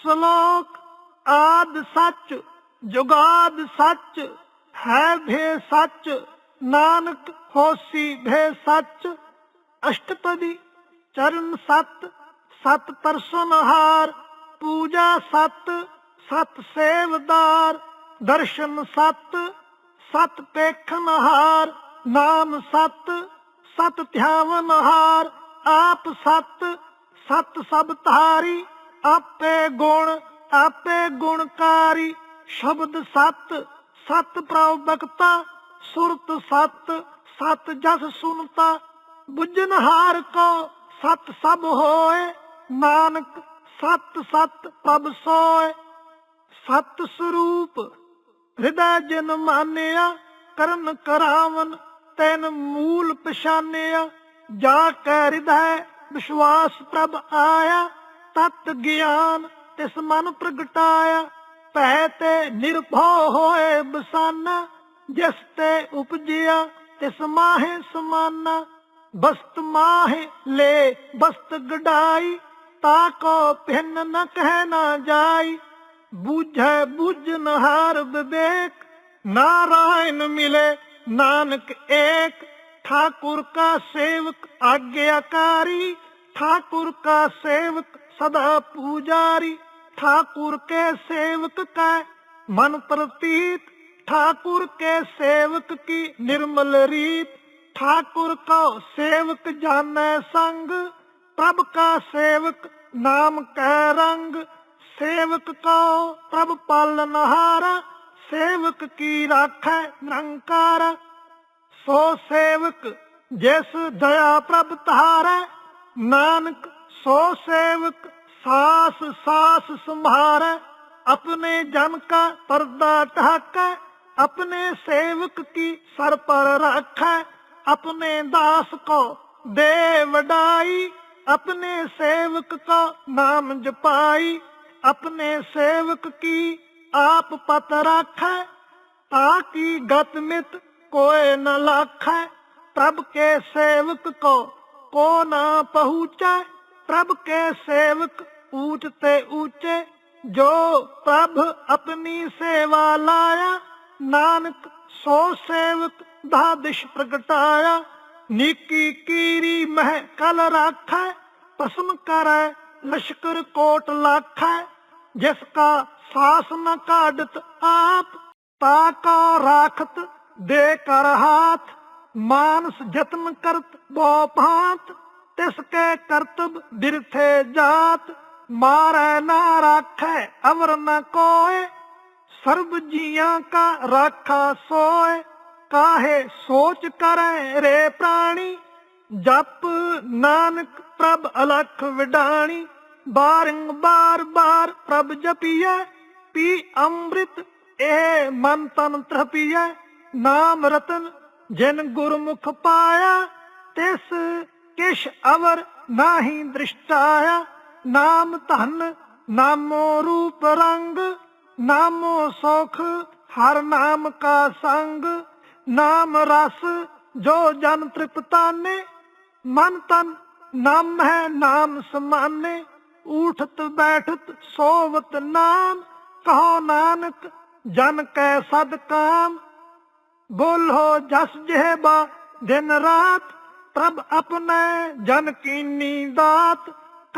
ਸ਼ਲੋਕ ਆਦ ਸੱਚ, ਜੁਗਾਦ ਸੱਚ, ਹੈ ਭੇ ਸੱਚ, ਨਾਨਕ ਹੋਸੀ ਭੇ ਸੱਚ, ਅਸ਼ਟਪਦੀ, ਚਰਨ ਸਤ ਸਤ ਪਰਸਨਹਾਰ ਪੂਜਾ ਸਤ ਸਤ ਸੇਵਦਾਰ, ਦਰਸ਼ਨ ਸਤ ਸਤ ਪੇਖਨਹਾਰ ਨਾਮ ਸਤ ਸਤ ਧਿਆਵਨਹਾਰ ਆਪ ਸਤ ਸਤ ਸਭ ਧਾਰੀ ਆਪੇ ਗੁਣ, ਆਪੇ ਗੁਣਕਾਰੀ, ਸ਼ਬਦ ਸਤ ਸਤ ਪ੍ਰਭ ਬਖਤਾ, ਸੁਰਤ ਸਤ ਸਤ ਜਸ ਸੁਨਤਾ ਬੁੱਝਨਹਾਰ ਕੋ ਸਤ ਸਭ ਹੋਏ, ਨਾਨਕ ਸਤ ਸਤ ਪ੍ਰਭ ਸੋਏ। ਸਤ ਸਰੂਪ, ਹਿਰਦੈ ਜਨ ਮਾਨਿਆ, ਕਰਨ ਕਰਾਵਨ ਤੈਨ ਮੂਲ ਪਛਾਨਿਆ, ਜਾ ਕੈ ਹਿਰਦੈ ਵਿਸ਼ਵਾਸ ਪ੍ਰਭ ਆਇਆ ਤਤ ਗਿਆਨ ਤਿਸ ਮਨ ਪ੍ਰਗਟਾਇਆ ਭੈ ਤੇ ਨਿਰਭਉ ਹੋਏ ਬਸਾਨਾ ਜਿਸ ਤੇ ਉਪਜਿਆ ਤਿਸ ਮਾਹੇ ਸਮਾਨਾ ਬਸਤ ਮਾਹੇ ਲੈ ਬਸਤ ਗਡਾਈ ਤਾ ਕੋ ਭਿੰਨ ਨ ਕਹਿ ਨਾ ਜਾਈ ਬੂਝੈ ਬੁਝਨ ਹਾਰ ਵਿਵੇਕ ਨਾਰਾਇਣ ਮਿਲੇ ਨਾਨਕ ਏਕ ਠਾਕੁਰ ਕਾ ਸੇਵਕ ਆਗਿਆਕਾਰੀ ठाकुर का सेवक ਸਦਾ ਪੂਜਾਰੀ ਠਾਕੁਰ ਕੇ ਸੇਵਕ ਕੈ। ਮਨ ਪ੍ਰਤੀਤ, ਠਾਕੁਰ ਕੇ ਸੇਵਕ ਕੀ ਨਿਰਮਲ ਰੀਤ। ਠਾਕੁਰ ਕੋ ਸੇਵਕ ਜਾਣੈ ਸੰਗ, ਪ੍ਰਭ ਕਾ ਸੇਵਕ ਨਾਮ ਕੈ ਰੰਗ। ਸੇਵਕ ਕੋ ਪ੍ਰਭ ਪਾਲਨ ਹਾਰਾ ਸੇਵਕ ਕੀ ਰਾਖੈ ਨਿਰੰਕਾਰ। ਸੋ ਸੇਵਕ ਜਿਸ ਦਇਆ ਪ੍ਰਭ ਤਹਾਰੈ ਨਾਨਕ ਸੋ ਸੇਵਕ ਸਾਸ ਸਾਸ ਸੰਭਾਰ, ਆਪਣੇ ਜਨ ਕਾ ਪਰਦਾ ਢਾਕੈ, ਆਪਣੇ ਸੇਵਕ ਕੀ ਸਰ ਪਰ ਰੱਖੈ, ਆਪਣੇ ਦਾਸ ਕੋ ਦੇ ਵਡਾਈ ਆਪਣੇ ਸੇਵਕ ਕਾ ਨਾਮ ਜਪਾਈ, ਆਪਣੇ ਸੇਵਕ ਕੀ ਆਪ ਪਤ ਰੱਖ, ਤਾ ਕੀ ਗਤ ਮਿਤ ਕੋਏ ਨ ਲਖੈ, ਪ੍ਰਭ ਕੇ ਸੇਵਕ ਕੋ ਕੋ ਨਾ ਪਹੁੰਚੈ ਪ੍ਰਭ ਕੇ ਸੇਵਕ ਊਚ ਤੇ ਊਚੇ, ਜੋ ਪ੍ਰਭ ਆਪਣੀ ਸੇਵਾ ਲਾਇਆ, ਨਾਨਕ ਸੋ ਸੇਵਕ ਦਾਦਿਸ਼ ਪ੍ਰਗਟਾਇਆ। ਨੀਕੀ ਕੀਰੀ ਮਹਿ ਕਲ ਰਾਖੈ ਪਸਮ ਕਰੈ, ਲਸ਼ਕਰ ਕੋਟ ਲਾਖੈ। ਜਿਸ ਕਾ ਸਾਸ ਨ ਕਾਢਤ ਆਪ, ਤਾ ਕਾ ਰਾਖਤ ਦੇ ਕਰ ਹਾਥ। ਮਾਨਸ ਜਤਨ ਕਰਤ ਬੋ ਭਾਂਤ। ਤਿਸ ਕੇ ਕਰਤਬ ਬਿਰਥੇ ਜਾਤ, ਮਾਰੈ ਨਾ ਰਾਖੈ, ਅਵਰ ਨ ਕੋਏ ਸਰਬ ਜੀਆਂ ਕਾ ਰਾਖਾ ਸੋਏ ਕਾਹੇ ਸੋਚ ਕਰੈ ਰੇ ਪ੍ਰਾਣੀ, ਜਪ ਨਾਨਕ ਪ੍ਰਭ ਅਲਖ ਵਿਡਾਣੀ ਬਾਰੰ ਬਾਰ ਬਾਰ ਪ੍ਰਭ ਜਪੀਐ, ਪੀ ਅੰਮ੍ਰਿਤ ਇਹ ਮਨ ਤਨ ਤ੍ਰਪੀਐ, ਨਾਮ ਰਤਨ ਜਿਨ ਗੁਰਮੁਖ ਪਾਇਆ, ਤਿਸ ਕਿਛ ਅਵਰ ਨਾਹੀ ਦ੍ਰਿਸ਼ਟਾਇਆ, ਨਾਮ ਧਨ, ਨਾਮੋ ਰੂਪ ਰੰਗ, ਨਾਮੋ ਸੁਖ, ਹਰ ਨਾਮ ਕਾ ਸੰਗ, ਨਾਮ ਰਸ, ਜੋ ਜਨ ਤ੍ਰਿਪਤਾਨੇ, ਮਨ ਤਨ, ਨਾਮ ਹੈ ਨਾਮ ਸਮਾਨੇ ਉਠਤ ਬੈਠਤ ਸੋਵਤ ਨਾਮ, ਕਹੋ ਨਾਨਕ, ਜਨ ਕੈ ਸਦ ਕਾਮ, ਬੋਲੋ ਜਸ ਜਿਹਬਾ ਦਿਨ ਰਾਤ प्रभ अपने जन कीनी दात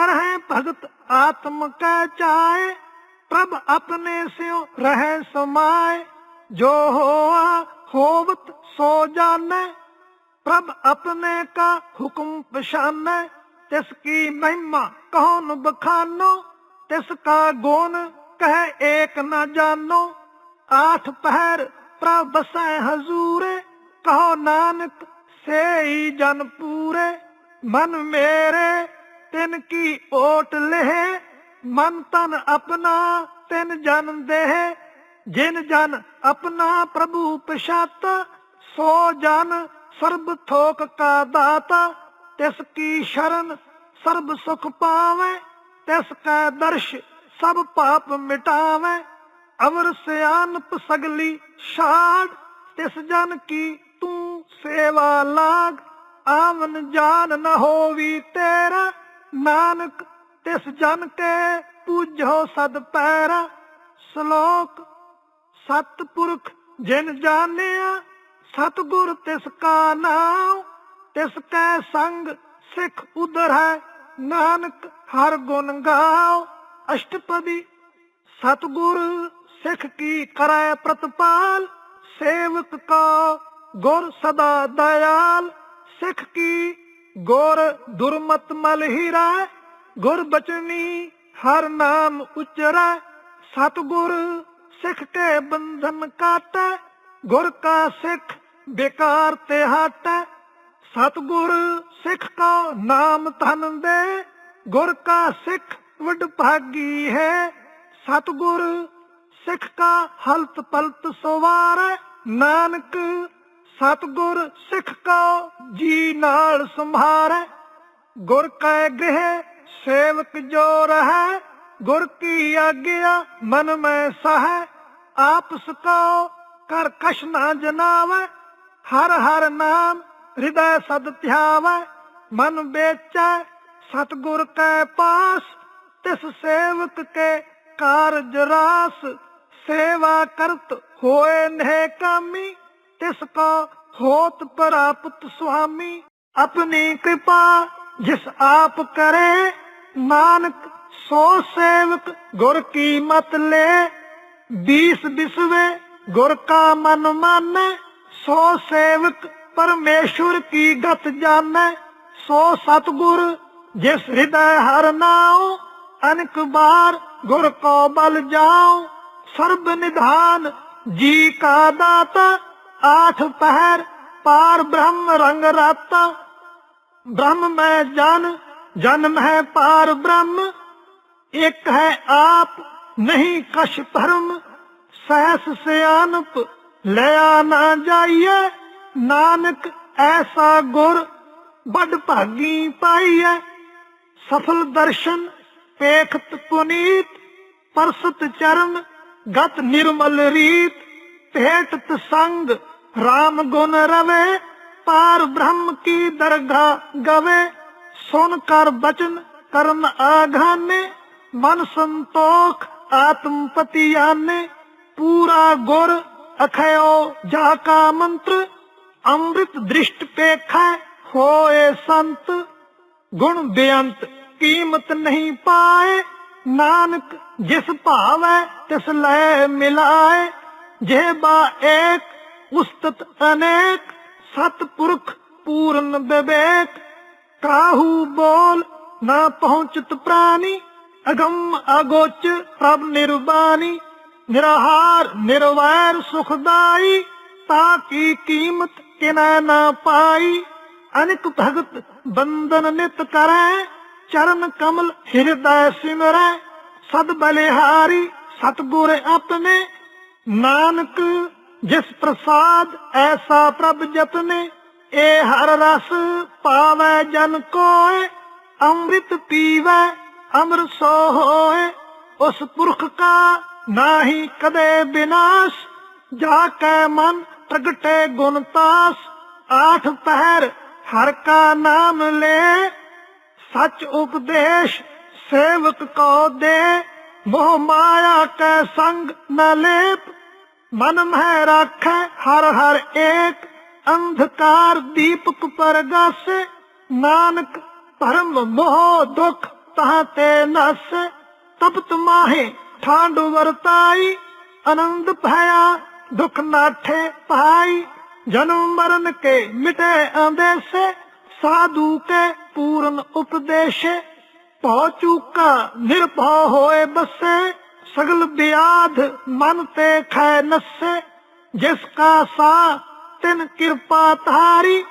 करहे भगत आत्म कह चाय। प्रभ अपने से रह समाय। जो होआ होवत सो जाने। प्रभ अपने का हुक्म पशाने। तिसकी महिमा कौन बखानो। तिसका गुण कह एक न जानो। आठ पहर प्रभ बसें हजूरे। कहो नानक ਸੇਈ ਜਨ ਪੂਰੇ, ਮਨ ਮੇਰੇ, ਤਿਨ ਕੀ ਓਟ ਲਹਿ, ਮਨ ਤਨ ਆਪਣਾ, ਤਿਨ ਜਨ ਦੇਹ, ਜਿਨ ਜਨ ਆਪਣਾ ਪ੍ਰਭੂ ਪਛਾਤ, ਸੋ ਜਨ ਸਰਬ ਥੋਕ ਕਾ ਦਾਤਾ, ਤਿਸ ਕੀ ਸ਼ਰਨ ਸਰਬ ਸੁਖ ਪਾਵੇ, ਤਿਸ ਕੈ ਦਰਸ਼ ਸਭ ਪਾਪ ਮਿਟਾਵੇ, ਅਵਰ ਸਿਆਨਪ ਸਗਲੀ ਛਾੜ, ਤਿਸ ਜਨ ਕੀ ਸੇਵਾ ਲਾਗ, ਆਵਨ ਜਾਨ ਨ ਹੋਵੀ ਤੇਰਾ। ਨਾਨਕ ਤਿਸ ਜਨ ਕੇ ਪੂਜੋ ਸਦ ਪੈਰਾ। ਸ਼ਲੋਕ, ਸਤਿਪੁਰਖ ਜਿਨ ਜਾਣਿਆ, ਸਤਿਗੁਰ ਤਿਸ ਕਾ ਨਾਮ ਤਿਸ ਕੈ ਸੰਗ ਸਿੱਖ ਉਦਰ ਹੈ, ਨਾਨਕ ਹਰ ਗੁਣ ਗਾਓ ਅਸ਼ਟਪਦੀ, ਸਤਿਗੁਰ ਸਿੱਖ ਕੀ ਕਰੈ ਪ੍ਰਤਪਾਲ, ਸੇਵਕ ਕੋ ਗੁਰ ਸਦਾ ਦਇਆਲ, ਸਿੱਖ ਕੀ ਗੁਰ ਦੁਰਮਤ ਮਲ ਹੀਰਾ, ਗੁਰ ਬਚਨੀ ਹਰ ਨਾਮ ਉਚਰੈ, ਸਤਿਗੁਰ ਸਿੱਖ ਕੇ ਬੰਧਨ ਕਾਟੈ, ਗੁਰ ਕਾ ਸਿੱਖ ਬੇਕਾਰ ਤੇ ਹਟੈ, ਸਤਿਗੁਰ ਸਿੱਖ ਕਾ ਨਾਮ ਧਨ ਦੇ, ਗੁਰ ਕਾ ਸਿੱਖ ਵਡ ਭਾਗੀ ਹੈ, ਸਤਿਗੁਰ ਸਿੱਖ ਕਾ ਹਲਤ ਪਲਤ ਸਵਾਰੈ, ਨਾਨਕ ਸਤਿਗੁਰ ਸਿੱਖ ਕਾ ਜੀ ਨਾਲ ਸੰਭਾਰੈ। ਗੁਰ ਕੈ ਗ੍ਰਹਿ, ਸੇਵਕ ਜੋ ਰਹੈ। ਗੁਰ ਕੀ ਆਗਿਆ, ਮਨ ਮੈਂ ਸਹੈ। ਆਪਸ ਕੋ ਕਰ ਕਛ ਨਾ ਜਨਾਵੈ। ਹਰ ਹਰ ਨਾਮ ਹਿਰਦੈ ਸਦ ਧਿਆਵੈ। ਮਨ ਵੇਚੈ, ਸਤਿਗੁਰ ਕੈ ਪਾਸ। ਤਿਸ ਸੇਵਕ ਕੇ ਕਾਰਜ ਰਾਸ। ਸੇਵਾ ਕਰਤ ਹੋਏ ਨਹਿ ਕਾਮੀ। ਤਿਸ ਕੋ ਹੋਤ ਪ੍ਰਾਪਤ ਸੁਆਮੀ, ਆਪਣੀ ਕਿਰਪਾ ਜਿਸ ਆਪ ਕਰੇ, ਨਾਨਕ ਸੋ ਸੇਵਕ ਗੁਰ ਕੀ ਮਤ ਲੈ 20 ਬਿਸਵੇ ਗੁਰ ਕਾ ਮਨ ਮਾਨੈ, ਸੋ ਸੇਵਕ ਪਰਮੇਸ਼ਵਰ ਕੀ ਗਤ ਜਾਣੈ, ਸੋ ਸਤਗੁਰ ਜਿਸ ਹਿਰਦੈ ਹਰ ਨਾਉ, ਅਨਕ ਬਾਰ ਗੁਰ ਕੋ ਬਲ ਜਾਉ, ਸਰਬ ਨਿਧਾਨ ਜੀ ਕਾ ਦਾਤਾ ਆਠ ਪਹਿਰ ਪਾਰ ਬ੍ਰਹਮ ਰੰਗ ਰਾਤਾ। ਬ੍ਰਹਮ ਮੈਂ ਜਨ ਜਨਮ ਹੈ ਪਾਰ ਬ੍ਰਹਮ। ਇੱਕ ਹੈ ਆਪ, ਨਹੀਂ ਕਛ ਧਰਮ। ਸਹਿਸ ਸਿਆਨਪ ਲਿਆ ਨਾ ਜਾਈਏ ਨਾਨਕ ਐਸਾ ਗੁਰ ਬੜ ਭਾਗੀ ਪਾਈਐ। ਸਫਲ ਦਰਸ਼ਨ ਪੇਖਤ ਪੁਨੀਤ, ਪਰਸਤ ਚਰਨ ਗਤ ਨਿਰਮਲ ਰੀਤ। ਭੇਟਤ ਸੰਗ RAM ਗੁਣ ਰਵੇ, ਪਾਰ ਬ੍ਰਹਮ ਕੀ ਦਰਗਾਹ ਗਵੇ। ਸੁਣ ਕਰ ਬਚਨ, ਕਰਨ ਆਘਾਨੇ, ਮਨ ਸੰਤੋਖ ਆਤਮ ਪਤੀ ਆਨੇ ਪੂਰਾ ਗੁਰ ਅਖਿਓ ਜਾ ਕਾ ਮੰਤਰ, ਅੰਮ੍ਰਿਤ ਦ੍ਰਿਸ਼ਟ ਪੇਖੈ ਹੋਏ ਸੰਤ। ਗੁਣ ਬੇਅੰਤ ਕੀਮਤ ਨਹੀਂ ਪਾਏ, ਨਾਨਕ ਜਿਸ ਭਾਵੈ ਤਿਸ ਲੈ ਮਿਲਾਏ। ਜੇ ਬਾ ਏਕ ਉਸਤਤ ਅਨੇਕ ਸਤਪੁਰਖ ਪੂਰਨ ਬਿਵੇਕ ਕਾਹੂ ਬੋਲ ਨਾ ਪਹੁੰਚਤ ਪ੍ਰਾਨੀ, ਅਗੰਮ ਅਗੋਚ ਪ੍ਰਭ ਨਿਰਵਾਣੀ ਨਿਰਹਾਰ, ਨਿਰਵੈਰ, ਸੁਖਦਾਈ, ਤਾ ਕੀ ਕੀਮਤ ਕਿਨੈ ਨਾ ਪਾਈ। ਅਨਿਕ ਭਗਤ ਬੰਦਨ ਨਿਤ ਕਰੈ, ਚਰਨ ਕਮਲ ਹਿਰਦੈ ਸਿਮਰੈ। ਸਦ ਬਲਿਹਾਰੀ, ਸਤਗੁਰ ਆਪਣੇ, ਨਾਨਕ ਜਿਸ ਪ੍ਰਸਾਦ ਐਸਾ ਪ੍ਰਭ ਜਤਨੇ ਏ ਹਰ ਰਸ ਪਾਵੇ ਜਨ ਕੋਇ ਅੰਮ੍ਰਿਤ ਪੀਵੇ ਅਮਰ ਸੋ ਹੋਏ। ਉਸ ਪੁਰਖ ਕਾ ਨਾਹੀ ਕਦੇ ਬਿਨਾਸ਼, ਜਾ ਕੈ ਮਨ ਪ੍ਰਗਟੇ ਗੁਣਤਾਸ ਆਠ ਪਹਿਰ ਹਰ ਕਾ ਨਾਮ ਲੈ, ਸਚ ਉਪਦੇਸ਼ ਸੇਵਕ ਕੋ ਦੇ। ਮੋਹ ਮਾਇਆ ਕੈ ਸੰਗ ਨਾ ਲੇਪ ਮਨ ਮਹਿ ਰੱਖੈ ਹਰ ਹਰ ਏਕ, ਅੰਧਕਾਰ ਦੀਪਕ ਪਰਗਾਸੇ, ਨਾਨਕ ਭਰਮ ਮੋਹ ਦੁਖ ਤਹ ਤੇ ਨਸ ਤਪਤ ਮਾਹੇ ਠਾਂਡ ਵਰਤਾਈ, ਆਨੰਦ ਭਇਆ ਦੁਖ ਨਾਠੇ ਪਾਈ, ਜਨਮ ਮਰਨ ਕੇ ਮਿਟੇ ਅੰਦੇਸੇ, ਸਾਧੂ ਕੇ ਪੂਰਨ ਉਪਦੇਸ਼, ਭਉ ਚੂਕਾ ਨਿਰਭਉ ਹੋਏ ਬਸੇ। ਸਗਲ ਬਿਆਧ ਮਨ ਤੇ ਖੈ ਨਸੇ, ਜਿਸ ਕਾ ਸਾ ਤਿਨ ਕਿਰਪਾ ਤਾਰੀ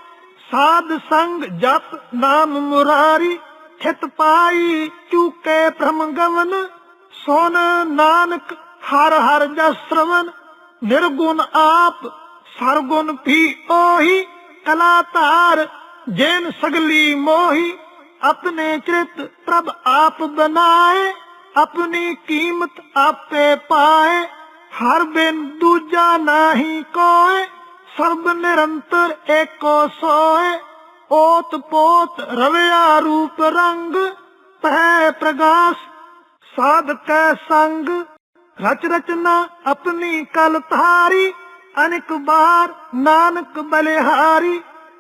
ਸਾਧ ਸੰਗ ਜਪ ਨਾਮ ਮੁਰਾਰੀ ਖਿਤ ਪਾਈ ਚੂਕੇ ਭ੍ਰਮ ਗਵਨ, ਸੁਨ ਨਾਨਕ ਹਰ ਹਰ ਜਸ ਸ਼ਰਵਨ, ਨਿਰਗੁਣ ਆਪ ਸਰਗੁਣ ਵੀ ਉਹੀ ਕਲਾ ਧਾਰ ਜੈਨ ਸਗਲੀ ਮੋਹੀ ਆਪਣੇ ਚਿਤ ਪ੍ਰਭ ਆਪ ਬਨਾਏ। ਆਪਣੀ ਕੀਮਤ ਆਪੇ ਪਾਏ, ਹਰ ਬਿਨ ਦੂਜਾ ਨਹੀਂ ਕੋਏ, ਸਰਬ ਨਿਰੰਤਰ ਏਕੋ ਸੋਏ। ਓਤ ਪੋਤ ਰਵਿਆ ਰੂਪ ਰੰਗ ਹੈ ਪ੍ਰਗਾਸ ਸਾਧਕੈ ਸੰਗ। ਰਚ ਰਚਨਾ ਆਪਣੀ ਕਲ ਧਾਰੀ, ਅਨੇਕ ਬਾਰ ਨਾਨਕ ਬਲਿਹਾਰੀ।